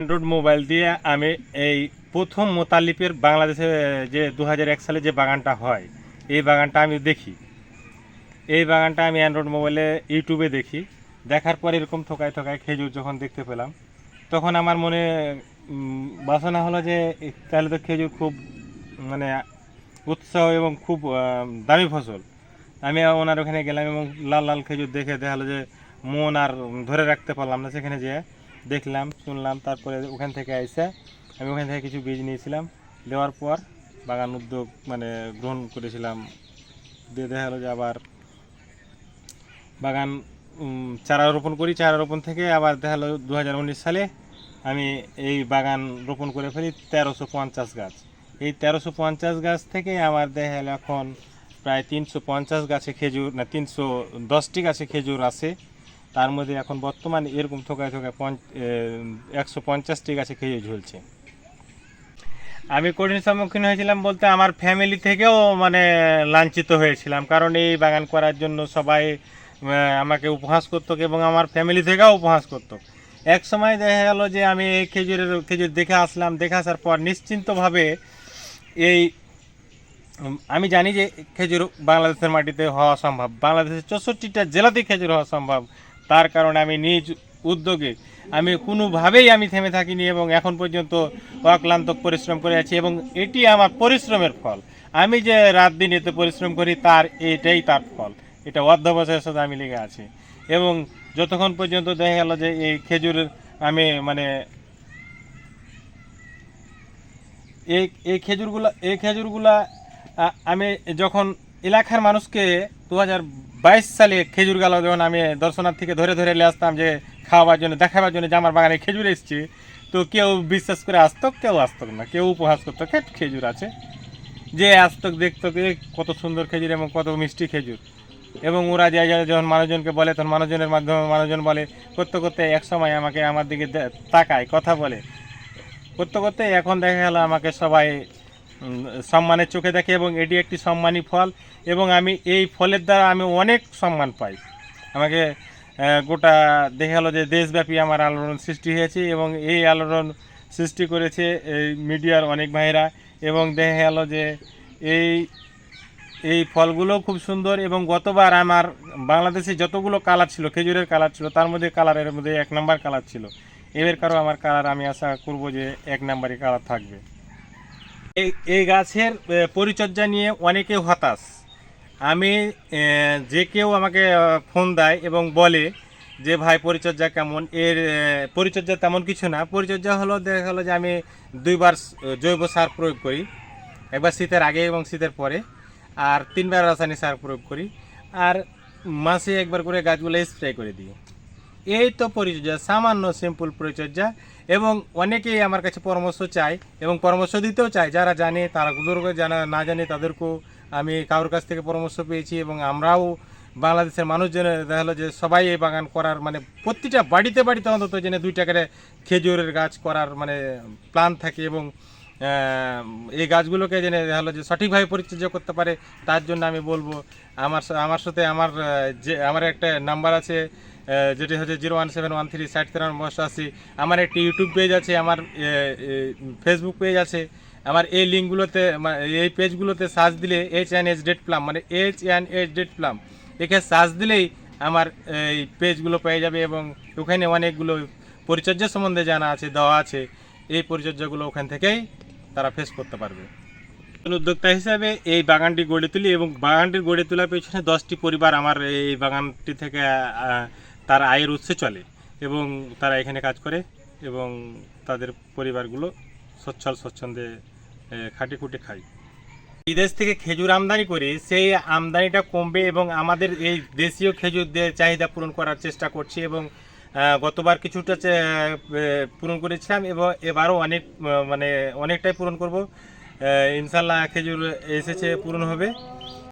Android mobile দিয়ে আমি এই প্রথম মোতালিপের বাংলাদেশে যে দু হাজার এক সালে যে বাগানটা হয়, এই বাগানটা আমি দেখি। এই বাগানটা আমি অ্যান্ড্রয়েড মোবাইলে ইউটিউবে দেখি। দেখার পর এরকম থোকায় থোকায় খেজুর যখন দেখতে পেলাম, তখন আমার মনে বাসনা হলো যে তাহলে তো খেজুর খুব মানে উৎসাহ এবং খুব দামি ফসল। আমি ওনার ওখানে গেলাম এবং লাল লাল খেজুর দেখে দেখাল যে, মন আর ধরে রাখতে পারলাম না সেখানে যেয়ে। দেখলাম, শুনলাম, তারপরে ওখান থেকে এসে আমি ওখান থেকে কিছু বীজ নিয়েছিলাম। দেওয়ার পর বাগান উদ্যোগ মানে গ্রহণ করেছিলাম। দিয়ে দেখা যে আবার বাগান চারা রোপণ করি। চারা রোপণ থেকে আবার দেখা গেলো দু হাজার উনিশ সালে আমি এই বাগান রোপণ করে ফেলি তেরোশো পঞ্চাশ গাছ। এই তেরোশো পঞ্চাশ গাছ থেকে আমার দেখা গেলো এখন প্রায় তিনশো পঞ্চাশ গাছে খেজুর, না, তিনশো দশটি গাছে খেজুর আছে। তার মধ্যে এখন বর্তমানে এরকম থোকায় থোকায় একশো পঞ্চাশটি গাছে খেজুর ঝুলছে। আমি কঠিন সম্মুখীন হয়েছিলাম বলতে আমার ফ্যামিলি থেকেও মানে লাঞ্ছিত হয়েছিলাম। কারণ এই বাগান করার জন্য সবাই আমাকে উপহাস করতো এবং আমার ফ্যামিলি থেকেও উপহাস করতো। এক সময় দেখা গেল যে আমি এই খেজুরের, খেজুর দেখে আসলাম। দেখে আসার পর নিশ্চিন্তভাবে এই, আমি জানি যে খেজুর বাংলাদেশের মাটিতে হওয়া সম্ভব বাংলাদেশের চৌষট্টিটা জেলাতেই খেজুর হওয়া সম্ভব তার কারণে আমি নিজ উদ্যোগে আমি কোনোভাবেই আমি থেমে থাকিনি এবং এখন পর্যন্ত অক্লান্ত পরিশ্রম করে আছি এবং এটি আমার পরিশ্রমের ফল। আমি যে রাত দিন এতে পরিশ্রম করি, তার এটাই তার ফল। এটা অধ্যবসায়ের সাথে আমি লেগে আছি। এবং যতক্ষণ পর্যন্ত দেখা গেল যে এই খেজুরের আমি মানে এই এই খেজুরগুলা এই খেজুরগুলা আমি যখন এলাকার মানুষকে দু হাজার বাইশ সালে খেজুর গালা, যখন আমি দর্শনার্থীকে ধরে ধরে নিয়ে আসতাম যে খাওয়াবার জন্য, দেখাবার জন্য যে আমার বাগানে খেজুর এসছে, তো কেউ বিশ্বাস করে আসতো, কেউ আসতো না, কেউ উপহাস করতো, খেট খেজুর আছে। যে আসতো, দেখতো কত সুন্দর খেজুর এবং কত মিষ্টি খেজুর। এবং ওরা যায় যখন মানুষজনকে বলে, তখন মানুষজনের মাধ্যমে মানুষজন বলে, করতে করতে এক সময় আমাকে আমার দিকে তাকায়, কথা বলে। করতে করতে এখন দেখা গেল আমাকে সবাই সম্মানের চোখে দেখে এবং এটি একটি সম্মানী ফল এবং আমি এই ফলের দ্বারা আমি অনেক সম্মান পাই। আমাকে গোটা দেখা গেলো যে দেশব্যাপী আমার আলোড়ন সৃষ্টি হয়েছে এবং এই আলোড়ন সৃষ্টি করেছে এই মিডিয়ার অনেক ভাইরা এবং দেখা গেল যে এই এই ফলগুলো খুব সুন্দর এবং গতবার আমার বাংলাদেশে যতগুলো কালার ছিল, খেজুরের কালার ছিল, তার মধ্যে কালারের মধ্যে এক নাম্বার কালার ছিল। এবার কারও আমার কালার আমি আশা করব যে এক নাম্বারই কালার থাকবে। এই গাছের পরিচর্যা নিয়ে অনেকে হতাশ। আমি যে কেউ আমাকে ফোন দেয় এবং বলে যে, ভাই, পরিচর্যা কেমন? এর পরিচর্যা তেমন কিছু না। পরিচর্যা হলো, দেখা গেলো যে, আমি দুইবার জৈব সার প্রয়োগ করি। একবার শীতের আগে এবং শীতের পরে। আর তিনবার রাসায়নিক সার প্রয়োগ করি। আর মাসে একবার করে গাছগুলো স্প্রে করে দিই। এই তো পরিচর্যা। সামান্য সিম্পল পরিচর্যা। এবং অনেকেই আমার কাছে পরামর্শ চায় এবং পরামর্শ দিতেও চায়, যারা জানে তারা গুলোকে জানা না জানে তাদেরকেও আমি কারোর কাছ থেকে পরামর্শ পেয়েছি এবং আমরাও বাংলাদেশের মানুষজনের দেখা হলো যে সবাই এই বাগান করার মানে প্রতিটা বাড়িতে বাড়িতে অন্তত জেনে দুইটা করে খেজুরের গাছ করার মানে প্ল্যান থাকে এবং এই গাছগুলোকে জেনে দেখা হলো যে সঠিকভাবে পরিচর্যা করতে পারে, তার জন্য আমি বলব। আমার আমার সাথে আমার যে, আমার একটা নাম্বার আছে যেটি হচ্ছে zero one seven one three ষাট তেরো অষ্টআশি আমার একটি ইউটিউব পেজ আছে, আমার ফেসবুক পেজ আছে। আমার এই লিঙ্কগুলোতে এই পেজগুলোতে সার্চ দিলে H N H date palm মানে H N H date palm এখানে সার্চ দিলেই আমার এই পেজগুলো পেয়ে যাবে এবং ওখানে অনেকগুলো পরিচর্যা সম্বন্ধে জানা আছে, দেওয়া আছে। এই পরিচর্যাগুলো ওখান থেকেই তারা ফেস করতে পারবে। উদ্যোক্তা হিসাবে এই বাগানটি গড়ে তুলি এবং বাগানটি গড়ে তোলার পেছনে দশটি পরিবার আমার এই বাগানটি থেকে তার আয়ের উৎসে চলে এবং তারা এখানে কাজ করে এবং তাদের পরিবারগুলো সচ্ছল স্বচ্ছন্দে খাটি খুঁটে খায়। বিদেশ থেকে খেজুর আমদানি করে সেই আমদানিটা কমবে এবং আমাদের এই দেশীয় খেজুরদের চাহিদা পূরণ করার চেষ্টা করছি এবং গতবার কিছুটা পূরণ করেছিলাম এবং এবারও অনেক মানে অনেকটাই পূরণ করব। ইনশাল্লাহ খেজুর এসেছে, পূরণ হবে।